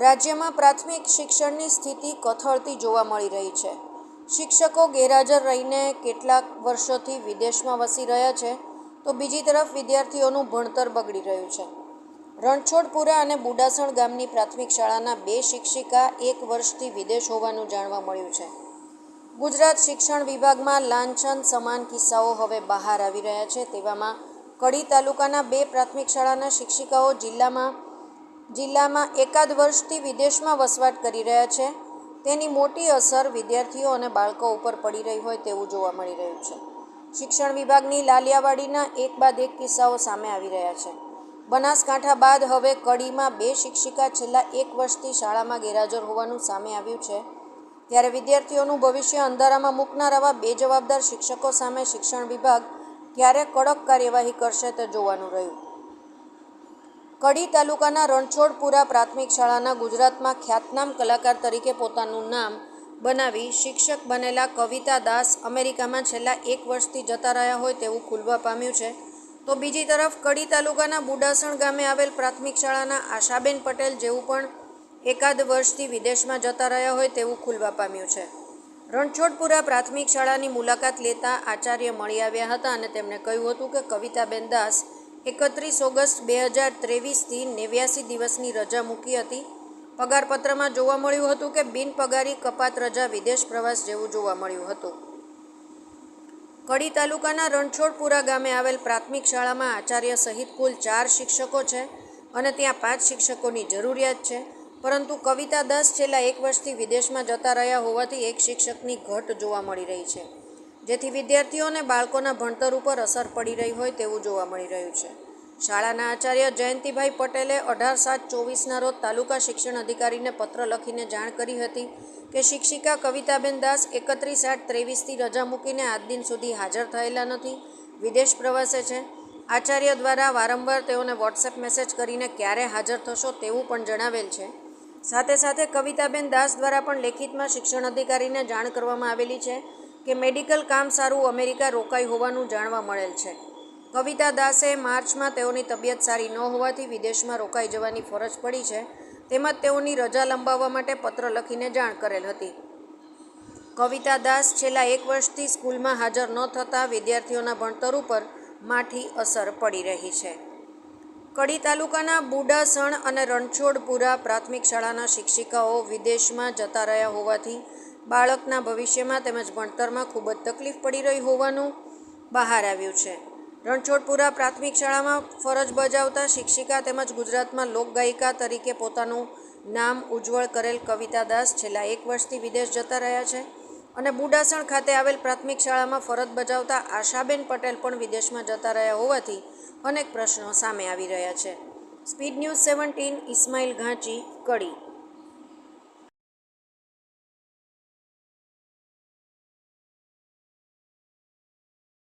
રાજ્યમાં પ્રાથમિક શિક્ષણની સ્થિતિ કથળતી જોવા મળી રહી છે. શિક્ષકો ગેરહાજર રહીને કેટલાક વર્ષોથી વિદેશમાં વસી રહ્યા છે, તો બીજી તરફ વિદ્યાર્થીઓનું ભણતર બગડી રહ્યું છે. રણછોડપુરા અને બુડાસણ ગામની પ્રાથમિક શાળાના બે શિક્ષિકા એક વર્ષથી વિદેશ હોવાનું જાણવા મળ્યું છે. ગુજરાત શિક્ષણ વિભાગમાં લાંછન સમાન કિસ્સાઓ હવે બહાર આવી રહ્યા છે, તેવામાં કડી તાલુકાના બે પ્રાથમિક શાળાના શિક્ષિકાઓ જિલ્લામાં જિલ્લામાં એકાદ વર્ષથી વિદેશમાં વસવાટ કરી રહ્યા છે. તેની મોટી અસર વિદ્યાર્થીઓ અને બાળકો ઉપર પડી રહી હોય તેવું જોવા મળી રહ્યું છે. શિક્ષણ વિભાગની લાલિયાવાડીના એક બાદ એક કિસ્સાઓ સામે આવી રહ્યા છે. બનાસકાંઠા બાદ હવે કડીમાં બે શિક્ષિકા છેલ્લા એક વર્ષથી શાળામાં ગેરહાજર હોવાનું સામે આવ્યું છે. ત્યારે વિદ્યાર્થીઓનું ભવિષ્ય અંધારામાં મૂકનાર આવા બે જવાબદાર શિક્ષકો સામે શિક્ષણ વિભાગ ક્યારે કડક કાર્યવાહી કરશે તે જોવાનું રહ્યું. કડી તાલુકાના રણછોડપુરા પ્રાથમિક શાળાના ગુજરાતમાં ખ્યાતનામ કલાકાર તરીકે પોતાનું નામ બનાવી શિક્ષક બનેલા કવિતા દાસ અમેરિકામાં છેલ્લા એક વર્ષથી જતા રહ્યા હોય તેવું ખુલવા પામ્યું છે. તો બીજી તરફ કડી તાલુકાના બુડાસણ ગામે આવેલ પ્રાથમિક શાળાના આશાબેન પટેલ જેવું પણ એકાદ વર્ષથી વિદેશમાં જતા રહ્યા હોય તેવું ખુલવા પામ્યું છે. રણછોડપુરા પ્રાથમિક શાળાની મુલાકાત લેતા આચાર્ય મળી આવ્યા હતા અને તેમણે કહ્યું હતું કે કવિતાબેન દાસ એકત્રીસ ઓગસ્ટ બે હજાર ત્રેવીસથી નેવ્યાસી દિવસની રજા મૂકી હતી. પગારપત્રમાં જોવા મળ્યું હતું કે બિનપગારી કપાત રજા વિદેશ પ્રવાસ જેવું જોવા મળ્યું હતું. કડી તાલુકાના રણછોડપુરા ગામે આવેલ પ્રાથમિક શાળામાં આચાર્ય સહિત કુલ ચાર શિક્ષકો છે અને ત્યાં પાંચ શિક્ષકોની જરૂરિયાત છે. પરંતુ કવિતા દાસ છેલ્લા એક વર્ષથી વિદેશમાં જતા રહ્યા હોવાથી એક શિક્ષકની ઘટ જોવા મળી રહી છે. જેથી વિદ્યાર્થીઓ અને બાળકોના ભણતર ઉપર અસર પડી રહી હોય તેવું જોવા મળી રહ્યું છે. શાળાના આચાર્ય જયંતિભાઈ પટેલે અઢાર સાત ચોવીસના રોજ તાલુકા શિક્ષણ અધિકારીને પત્ર લખીને જાણ કરી હતી કે શિક્ષિકા કવિતાબેન દાસ એકત્રીસ આઠ ત્રેવીસથી રજા મૂકીને આજ દિન સુધી હાજર થયેલા નથી. વિદેશ પ્રવાસે છે. આચાર્ય દ્વારા વારંવાર તેઓને વોટ્સએપ મેસેજ કરીને ક્યારે હાજર થશો તેવું પણ જણાવેલ છે. સાથે સાથે કવિતાબેન દાસ દ્વારા પણ લેખિતમાં શિક્ષણ અધિકારીને જાણ કરવામાં આવેલી છે. કે મેડિકલ કામ સારું અમેરિકા રોકાઈ હોવાનું જાણવા મળેલ છે. કવિતા દાસે માર્ચમાં તેઓની તબિયત સારી ન હોવાથી વિદેશમાં રોકાઈ જવાની ફરજ પડી છે. તેમજ તેઓની રજા લંબાવવા માટે પત્ર લખીને જાણ કરેલ હતી. કવિતા દાસ છેલ્લા એક વર્ષથી સ્કૂલમાં હાજર ન થતાં વિદ્યાર્થીઓના ભણતર ઉપર માઠી અસર પડી રહી છે. કડી તાલુકાના બુડાસણ અને રણછોડપુરા પ્રાથમિક શાળાના શિક્ષિકાઓ વિદેશમાં જતા રહ્યા હોવાથી બાળકના ભવિષ્યમાં તેમજ ભણતરમાં ખૂબ જ તકલીફ પડી રહી હોવાનું બહાર આવ્યું છે. રણછોડપુરા પ્રાથમિક શાળામાં ફરજ બજાવતા શિક્ષિકા તેમજ ગુજરાતમાં લોકગાયિકા તરીકે પોતાનું નામ ઉજ્જવળ કરેલ કવિતા દાસ છેલ્લા એક વર્ષથી વિદેશ જતા રહ્યા છે અને બુડાસણ ખાતે આવેલ પ્રાથમિક શાળામાં ફરજ બજાવતા આશાબેન પટેલ પણ વિદેશમાં જતા રહ્યા હોવાથી અનેક પ્રશ્નો સામે આવી રહ્યા છે. Speed news seventeen, Ismail Ghanchi, Kadi